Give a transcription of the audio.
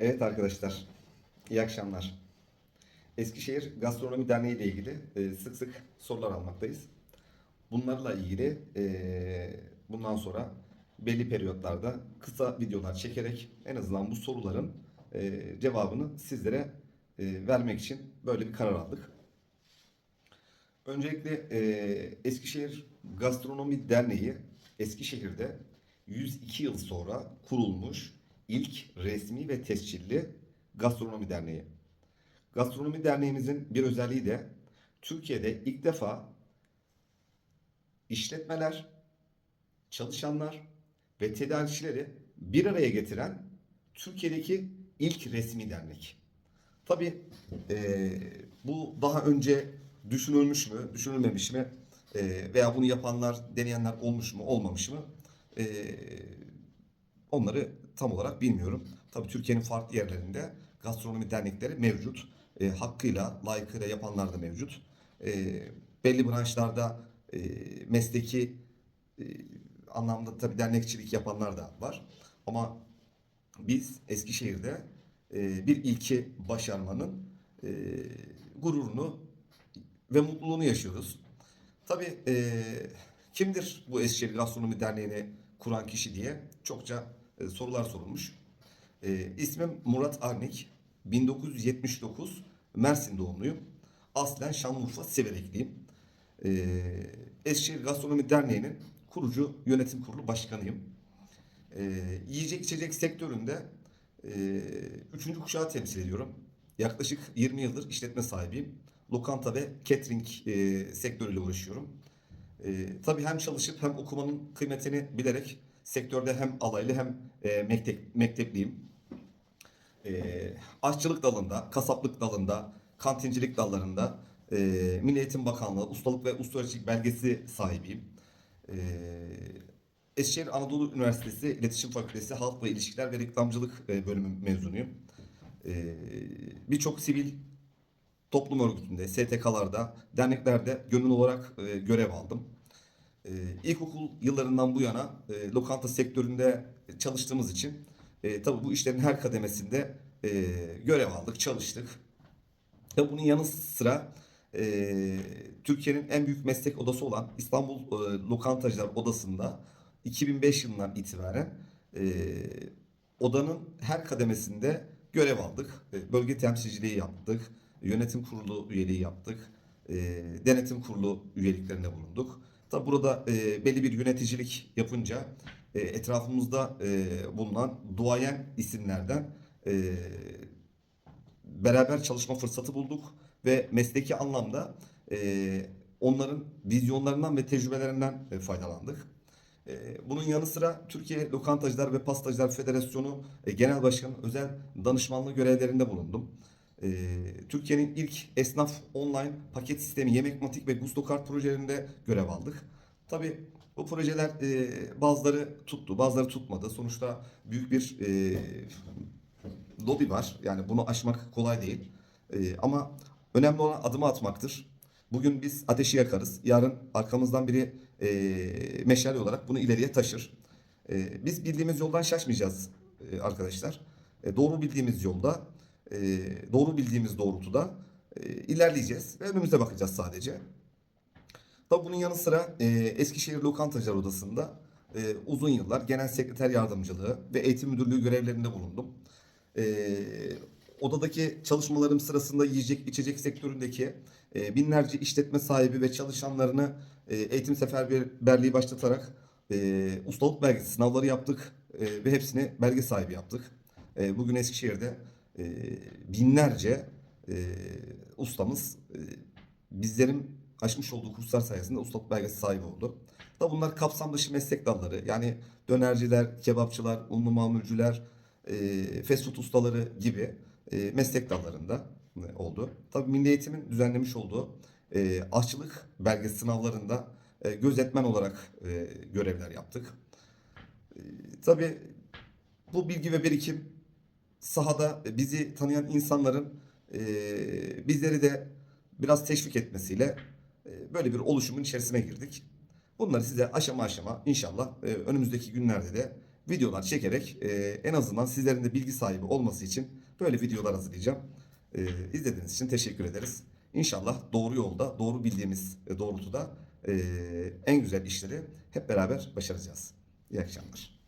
Evet arkadaşlar, iyi akşamlar. Eskişehir Gastronomi Derneği ile ilgili e, sık sık sorular almaktayız. Bunlarla ilgili e, bundan sonra belli periyotlarda kısa videolar çekerek en azından bu soruların e, cevabını sizlere vermek için böyle bir karar aldık. Öncelikle Eskişehir Gastronomi Derneği Eskişehir'de 102 yıl sonra kurulmuş ilk resmi ve tescilli gastronomi derneği. Gastronomi derneğimizin bir özelliği de Türkiye'de ilk defa işletmeler, çalışanlar ve tedarikçileri bir araya getiren Türkiye'deki ilk resmi dernek. Tabii eee, bu daha önce düşünülmüş mü, düşünülmemiş mi eee, veya bunu yapanlar, deneyenler olmuş mu, olmamış mı eee, onları tam olarak bilmiyorum. Tabii Türkiye'nin farklı yerlerinde gastronomi dernekleri mevcut. Eee, hakkıyla, layıkıyla yapanlar da mevcut. Eee, belli branşlarda eee, mesleki eee, anlamda tabii dernekçilik yapanlar da var. Ama biz Eskişehir'de e, bir ilki başarmanın e, gururunu ve mutluluğunu yaşıyoruz. Tabii e, kimdir bu Eskişehir Gastronomi Derneği'ni kuran kişi diye çokça e, sorular sorulmuş. E, ismim Murat Arnik. 1979 Mersin doğumluyum. Aslen Şanlıurfa Siverekliyim. E, Eskişehir Gastronomi Derneği'nin kurucu yönetim kurulu başkanıyım. E, yiyecek içecek sektöründe e, üçüncü kuşağı temsil ediyorum. Yaklaşık 20 yıldır işletme sahibiyim. Lokanta ve catering e, sektörüyle uğraşıyorum. E, tabii hem çalışıp hem okumanın kıymetini bilerek sektörde hem alaylı hem e, mektep, mektepliyim. E, aşçılık dalında, kasaplık dalında, kantincilik dallarında e, Milli Eğitim Bakanlığı ustalık ve ustaörçülük belgesi sahibiyim. E, Eskişehir Anadolu Üniversitesi İletişim Fakültesi Halk ve İlişkiler ve Reklamcılık e, bölümü mezunuyum. E, Birçok sivil toplum örgütünde, STK'larda, derneklerde gönüllü olarak e, görev aldım. E, İlkokul yıllarından bu yana e, lokanta sektöründe çalıştığımız için e, tabii bu işlerin her kademesinde e, görev aldık, çalıştık. Ve bunun yanı sıra e, Türkiye'nin en büyük meslek odası olan İstanbul e, Lokantacılar Odası'nda 2005 yılından itibaren e, odanın her kademesinde görev aldık. E, bölge temsilciliği yaptık. Yönetim kurulu üyeliği yaptık. E, denetim kurulu üyeliklerinde bulunduk. Tabi burada e, belli bir yöneticilik yapınca e, etrafımızda e, bulunan duayen isimlerden e, beraber çalışma fırsatı bulduk ve mesleki anlamda e, onların vizyonlarından ve tecrübelerinden e, faydalandık. E, bunun yanı sıra Türkiye Lokantacılar ve Pastacılar Federasyonu e, Genel Başkanı özel danışmanlığı görevlerinde bulundum. E, Türkiye'nin ilk esnaf online paket sistemi Yemek Matik ve Gusto Kart projelerinde görev aldık. Tabii bu projeler e, bazıları tuttu, bazıları tutmadı. Sonuçta büyük bir e, lobi var. Yani bunu aşmak kolay değil. Ee, ama önemli olan adımı atmaktır. Bugün biz ateşi yakarız. Yarın arkamızdan biri e, meşale olarak bunu ileriye taşır. E, biz bildiğimiz yoldan şaşmayacağız e, arkadaşlar. E, doğru bildiğimiz yolda, e, doğru bildiğimiz doğrultuda e, ilerleyeceğiz ve önümüze bakacağız sadece. Tabii bunun yanı sıra e, Eskişehir Lokantacılar Odası'nda e, uzun yıllar genel sekreter yardımcılığı ve eğitim müdürlüğü görevlerinde bulundum. E, odadaki çalışmalarım sırasında yiyecek içecek sektöründeki e, binlerce işletme sahibi ve çalışanlarını e, eğitim seferberliği başlatarak e, ustalık belgesi sınavları yaptık e, ve hepsini belge sahibi yaptık. E, bugün Eskişehir'de e, binlerce e, ustamız e, bizlerin aşmış olduğu kurslar sayesinde ustalık belgesi sahibi oldu. Da bunlar kapsam dışı meslek dalları. Yani dönerciler, kebapçılar, unlu mamulcüler, e, fast food ustaları gibi e, meslek dallarında e, oldu. Tabii Milli Eğitim'in düzenlemiş olduğu e, aşçılık belgesi sınavlarında e, gözetmen olarak e, görevler yaptık. E, tabii bu bilgi ve birikim sahada bizi tanıyan insanların e, bizleri de biraz teşvik etmesiyle e, böyle bir oluşumun içerisine girdik. Bunları size aşama aşama inşallah e, önümüzdeki günlerde de videolar çekerek e, en azından sizlerin de bilgi sahibi olması için böyle videolar hazırlayacağım. E, izlediğiniz için teşekkür ederiz. İnşallah doğru yolda, doğru bildiğimiz e, doğrultuda e, en güzel işleri hep beraber başaracağız. İyi akşamlar.